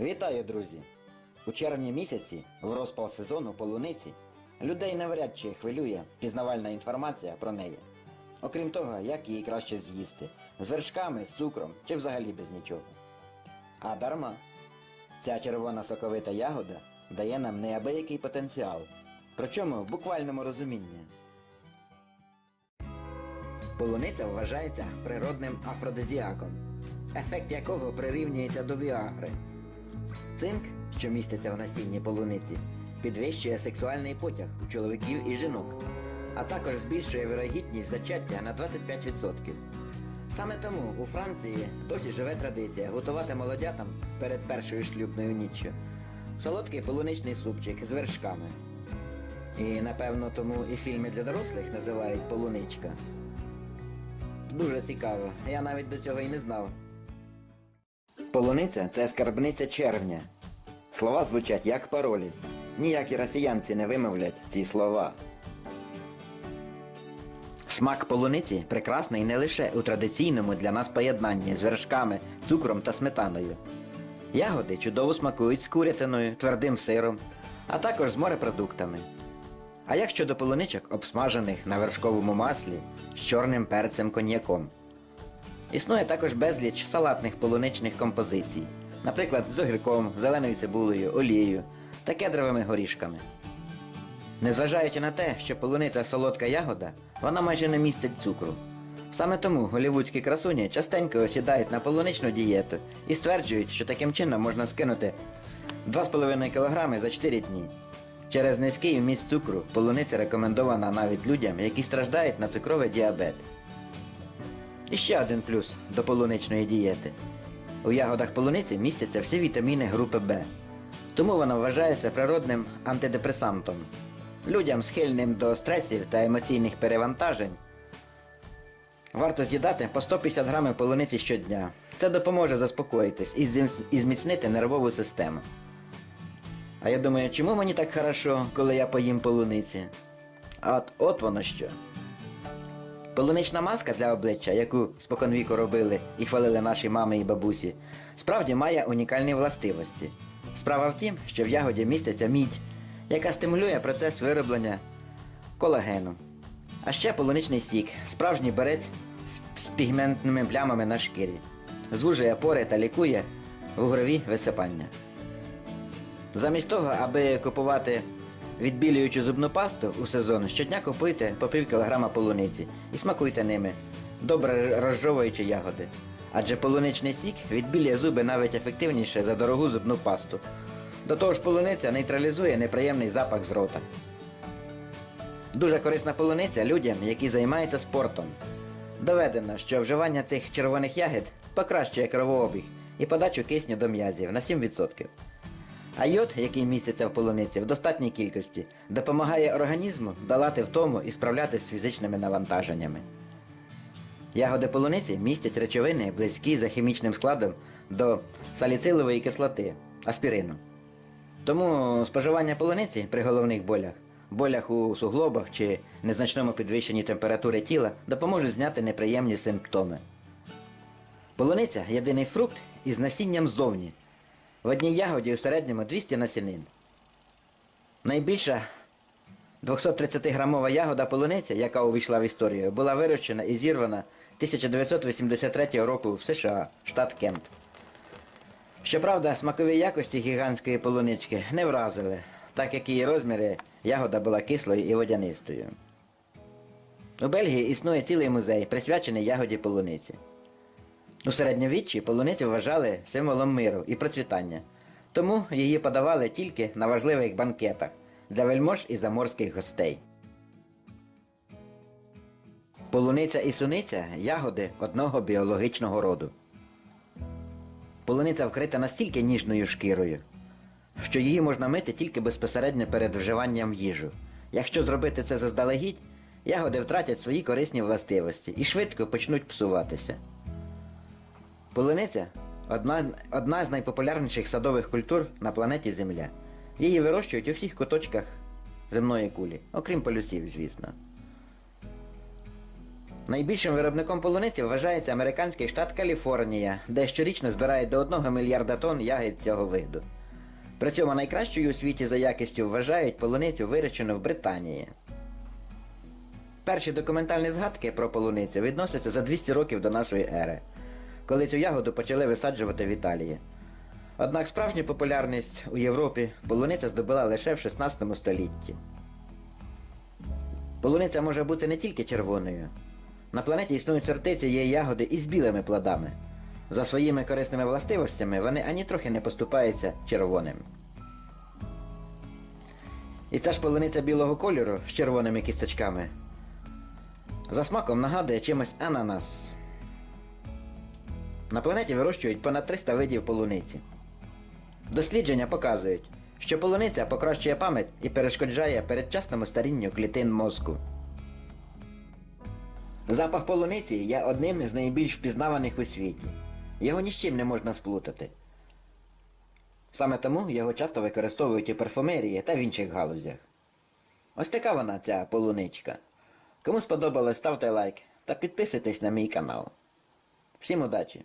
Вітаю, друзі! У червні місяці, в розпал сезону полуниці, людей навряд чи хвилює пізнавальна інформація про неї. Окрім того, як її краще з'їсти з вершками, з цукром чи взагалі без нічого. А дарма. Ця червона соковита ягода дає нам неабиякий потенціал. Причому в буквальному розумінні. Полуниця вважається природним афродизіаком, ефект якого прирівнюється до віагри. Цинк, що міститься в насінні полуниці, підвищує сексуальний потяг у чоловіків і жінок, а також збільшує вирогідність зачаття на 25%. Саме тому у Франції досі живе традиція готувати молодятам перед першою шлюбною ніччю солодкий полуничний супчик з вершками. І напевно тому і фільми для дорослих називають полуничка. Дуже цікаво, я навіть до цього і не знав. Полуниця це скарбниця червня. Слова звучать як паролі. Ніякі росіянці не вимовлять ці слова. Смак полуниці прекрасний не лише у традиційному для нас поєднанні з вершками, цукром та сметаною. Ягоди чудово смакують з курятиною, твердим сиром, а також з морепродуктами. А як щодо полуничок, обсмажених на вершковому маслі з чорним перцем коньяком? Існує також безліч салатних полуничних композицій, наприклад, з огірком, зеленою цибулею, олією та кедровими горішками. Незважаючи на те, що полуниця солодка ягода, вона майже не містить цукру. Саме тому голівудські красуні частенько осідають на полуничну дієту і стверджують, що таким чином можна скинути 2,5 кг за 4 дні. Через низький вміст цукру полуниця рекомендована навіть людям, які страждають на цукровий діабет. І ще один плюс до полуничної дієти. У ягодах полуниці містяться всі вітаміни групи Б. Тому вона вважається природним антидепресантом. Людям, схильним до стресів та емоційних перевантажень, варто з'їдати по 150 грамів полуниці щодня. Це допоможе заспокоїтись і зміцнити нервову систему. А я думаю, чому мені так хорошо, коли я поїм полуниці? От, от воно що. Полунична маска для обличчя, яку споконвіку робили і хвалили наші мами і бабусі, справді має унікальні властивості. Справа в тім, що в ягоді міститься мідь, яка стимулює процес вироблення колагену. А ще полуничний сік, справжній берець з, пігментними плямами на шкірі, звужує пори та лікує вугрові висипання. Замість того, аби купувати відбілюючу зубну пасту у сезон, щодня купуйте по пів кілограма полуниці і смакуйте ними, добре розжовуючи ягоди. Адже полуничний сік відбілює зуби навіть ефективніше за дорогу зубну пасту. До того ж, полуниця нейтралізує неприємний запах з рота. Дуже корисна полуниця людям, які займаються спортом. Доведено, що вживання цих червоних ягід покращує кровообіг і подачу кисню до м'язів на 7%. А йод, який міститься в полуниці в достатній кількості, допомагає організму долати втому і справлятися з фізичними навантаженнями. Ягоди полуниці містять речовини, близькі за хімічним складом до саліцилової кислоти, аспірину. Тому споживання полуниці при головних болях, болях у суглобах чи незначному підвищенні температури тіла допоможуть зняти неприємні симптоми. Полуниця єдиний фрукт із насінням ззовні. В одній ягоді у середньому 200 насінин. Найбільша 230-грамова ягода полуниця, яка увійшла в історію, була вирощена і зірвана 1983 року в США, штат Кент. Щоправда, смакові якості гігантської полунички не вразили, так як її розміри ягода була кислою і водянистою. У Бельгії існує цілий музей, присвячений ягоді полуниці. У середньовіччі полуницю вважали символом миру і процвітання, тому її подавали тільки на важливих банкетах для вельмож і заморських гостей. Полуниця і суниця ягоди одного біологічного роду. Полуниця вкрита настільки ніжною шкірою, що її можна мити тільки безпосередньо перед вживанням в їжу. Якщо зробити це заздалегідь, ягоди втратять свої корисні властивості і швидко почнуть псуватися. Полуниця одна, одна з найпопулярніших садових культур на планеті Земля. Її вирощують у всіх куточках земної кулі, окрім полюсів, звісно. Найбільшим виробником полуниці вважається американський штат Каліфорнія, де щорічно збирають до 1 мільярда тонн ягід цього виду. При цьому найкращою у світі за якістю вважають полуницю, вирощену в Британії. Перші документальні згадки про полуницю відносяться за 200 років до нашої ери, коли цю ягоду почали висаджувати в Італії. Однак справжню популярність у Європі полуниця здобула лише в 16 столітті. Полуниця може бути не тільки червоною. На планеті існують сорти цієї ягоди із білими плодами. За своїми корисними властивостями вони ані трохи не поступаються червоним. І ця ж полуниця білого кольору з червоними кісточками. За смаком нагадує чимось ананас. На планеті вирощують понад 300 видів полуниці. Дослідження показують, що полуниця покращує пам'ять і перешкоджає передчасному старінню клітин мозку. Запах полуниці є одним із найбільш впізнаваних у світі. Його ні з чим не можна сплутати. Саме тому його часто використовують у парфумерії та в інших галузях. Ось така вона, ця полуничка. Кому сподобалось, ставте лайк та підписуйтесь на мій канал. Всім удачі!